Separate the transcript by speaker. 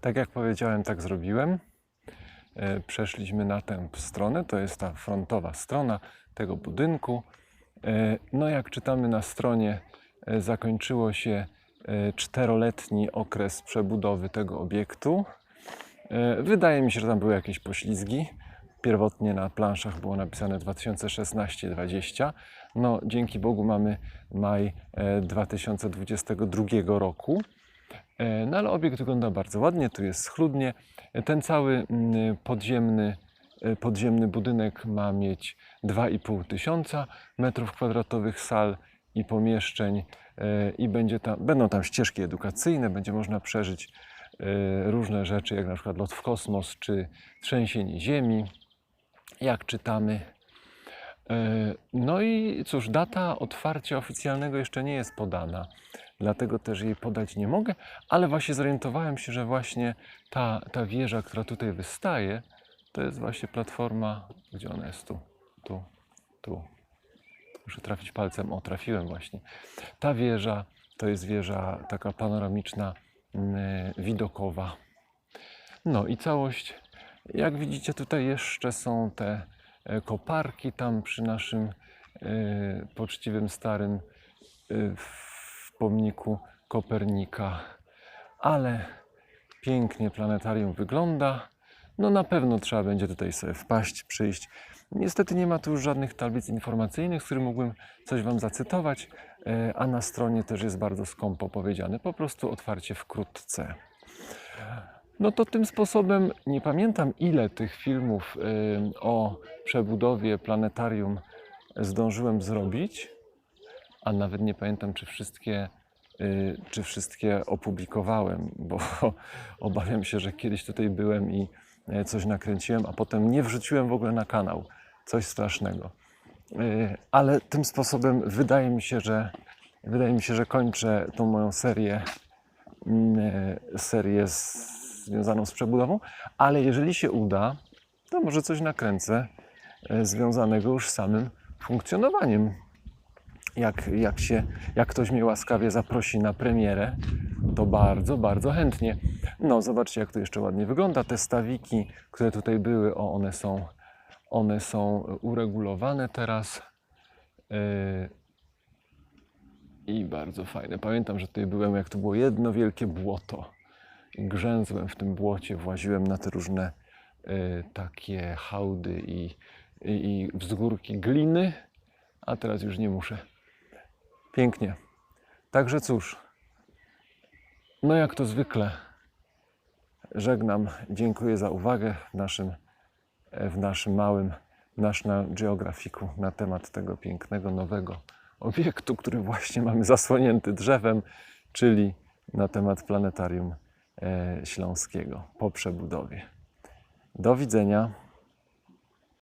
Speaker 1: Tak jak powiedziałem, tak zrobiłem. E, Przeszliśmy na tę stronę, to jest ta frontowa strona tego budynku. E, No, jak czytamy na stronie, e, zakończyło się czteroletni okres przebudowy tego obiektu. Wydaje mi się, że tam były jakieś poślizgi. Pierwotnie na planszach było napisane 2016-20. No, dzięki Bogu mamy maj e, 2022 roku. E, No ale obiekt wygląda bardzo ładnie, tu jest schludnie. Ten cały mm, podziemny, e, podziemny budynek ma mieć 2,5 tysiąca metrów kwadratowych sal i pomieszczeń e, i będzie tam, będą tam ścieżki edukacyjne, będzie można przeżyć różne rzeczy, jak na przykład lot w kosmos czy trzęsienie ziemi, jak czytamy. E, No i cóż, data otwarcia oficjalnego jeszcze nie jest podana, dlatego też jej podać nie mogę, ale właśnie zorientowałem się, że właśnie ta, ta wieża, która tutaj wystaje, to jest właśnie platforma, gdzie ona jest tu, tu, tu. Muszę trafić palcem, o trafiłem właśnie. Ta wieża to jest wieża taka panoramiczna, mm, widokowa. No i całość, jak widzicie tutaj jeszcze są te koparki tam przy naszym e, poczciwym starym e, w pomniku Kopernika. Ale pięknie planetarium wygląda. No na pewno trzeba będzie tutaj sobie wpaść, przyjść. Niestety nie ma tu już żadnych tablic informacyjnych, z których mógłbym coś Wam zacytować, e, a na stronie też jest bardzo skąpo powiedziane. Po prostu otwarcie wkrótce. No to tym sposobem nie pamiętam ile tych filmów o przebudowie planetarium zdążyłem zrobić, a nawet nie pamiętam czy wszystkie, y, czy wszystkie opublikowałem, bo obawiam się, że kiedyś tutaj byłem i e, coś nakręciłem, a potem nie wrzuciłem w ogóle na kanał. Coś strasznego. Y, Ale tym sposobem wydaje mi się, że wydaje mi się, że kończę tą moją serię mm, e, serię z, związaną z przebudową, ale jeżeli się uda, to może coś nakręcę e, związanego już z samym funkcjonowaniem. Jak, jak, się, jak ktoś mnie łaskawie zaprosi na premierę, to bardzo, bardzo chętnie. No, zobaczcie, jak to jeszcze ładnie wygląda. Te stawiki, które tutaj były, o, one są, one są uregulowane teraz. Yy, i bardzo fajne. Pamiętam, że tutaj byłem, jak to było jedno wielkie błoto. Grzęzłem w tym błocie, właziłem na te różne y, takie hałdy i, i, i wzgórki gliny, a teraz już nie muszę. Pięknie. Także cóż, no jak to zwykle, żegnam. Dziękuję za uwagę w naszym, w naszym małym National Geographicu na temat tego pięknego, nowego obiektu, który właśnie mamy zasłonięty drzewem, czyli na temat planetarium śląskiego po przebudowie. Do widzenia.